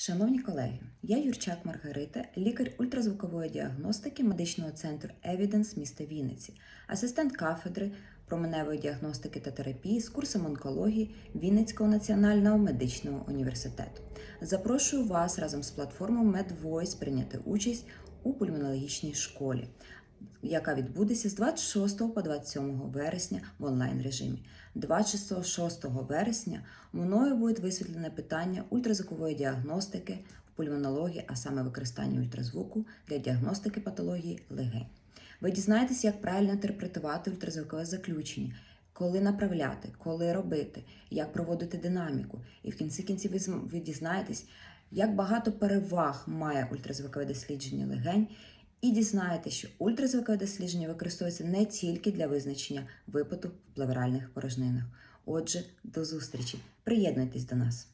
Шановні колеги, я Юрчак Маргарита, лікар ультразвукової діагностики медичного центру Evidence міста Вінниці, асистент кафедри променевої діагностики та терапії з курсом онкології Вінницького національного медичного університету. Запрошую вас разом з платформою MedVoice прийняти участь у пульмонологічній школі, яка відбудеться з 26 по 27 вересня в онлайн режимі. 26 вересня мною буде висвітлене питання ультразвукової діагностики в пульмонології, а саме використання ультразвуку для діагностики патології легень. Ви дізнаєтесь, як правильно інтерпретувати ультразвукове заключення, коли направляти, коли робити, як проводити динаміку. І в кінці кінців ви дізнаєтесь, як багато переваг має ультразвукове дослідження легень, і дізнаєтеся, що ультразвукове дослідження використовується не тільки для визначення випиту в плевральних порожнинах. Отже, до зустрічі! Приєднуйтесь до нас!